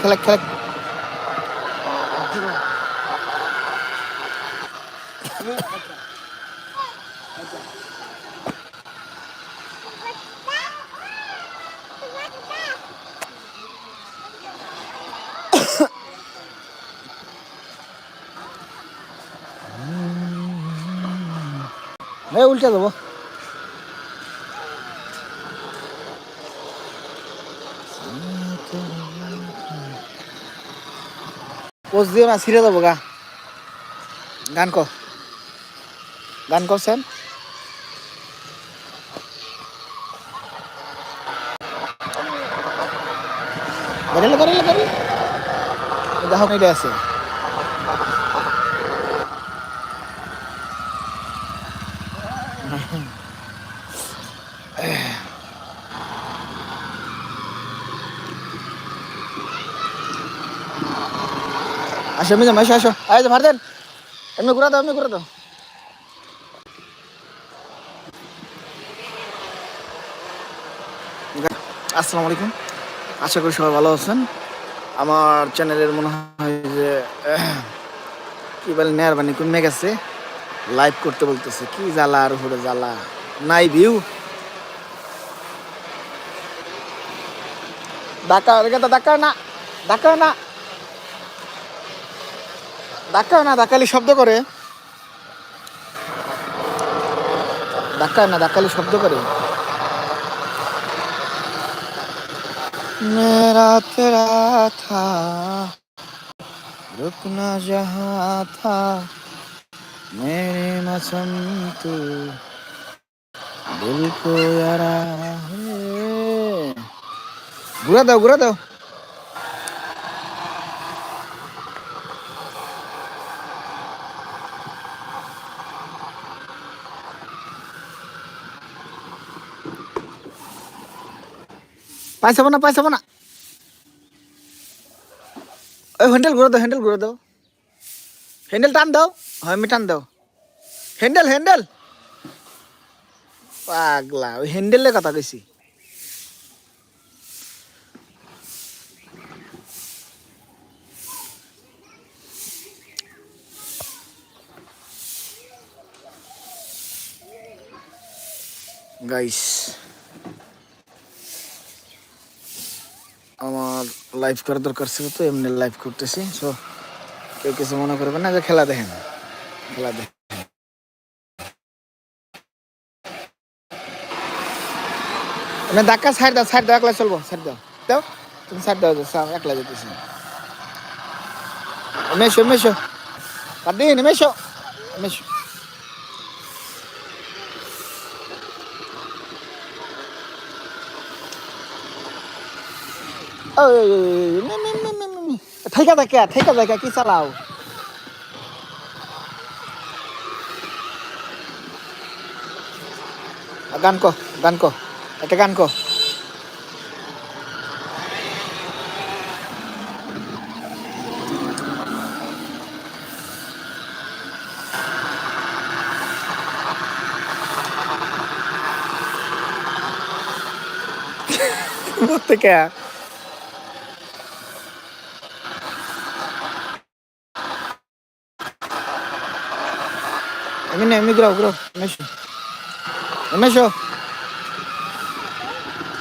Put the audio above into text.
খেলা খেলা এই উল্টে দেবো পোজ দিও না ছিঁড়ে দেবো গা। গান ক। গান করছেন করিলে করিলে করিলে আছে আসো যাও আসো আসো। আয় তো ভারতেন এমনি ঘুরা দাও, এমনি ঘুরা দাও। আসসালামু আলাইকুম। আশা করি সবাই ভালো আছেন। আমার চ্যানেলের মনে হয় যে, কি বলে, মেহরবানি কমে গেছে। লাইভ করতে বলতেছে, কি জ্বালা আর উপরে জ্বালা। নাই ভিউ ডাকা রেখে ডাকা না ডাকা না। ধাক্কা না, ধাক্কালি শব্দ করে। ধাক্কা না, ধাক্কালি শব্দ করে। মেরা রুকনা জহা থা, মেরে মসম তু, দিল কো হে। ঘুরা দাও ঘুরা দাও। পাইছাবো না পাইছাবো না ওই হ্যান্ডেল ঘুরে দাও হ্যান্ডেল ঘুরে দাও হ্যান্ডেল টান দাও হয় আমি টান দাও হ্যান্ডেল হ্যান্ডেল পাগলা ওই হ্যান্ডেলের কথা কইছি গাইস আমার লাইভ করার দরকার ছিল তো, এমনি লাইভ করতেছি। সো কেউ কিছু মনে করবেন না যে খেলা দেখেন। খেলা দেখেন। না ধাক্কা সাইড দাও সাইড দাও, একলা চলবো সাইড দাও। দাও, তুমি সাইড দাও সা- একলা যেতেছি। মেশো মেশো পারদিন মেশো মেশো ঠেকা দেখে ঠেকা দেখে কি চালাও গান কো গান কো একটা গান কো বলতে Emi ne, emi grau, grau. Meşo. Meşo.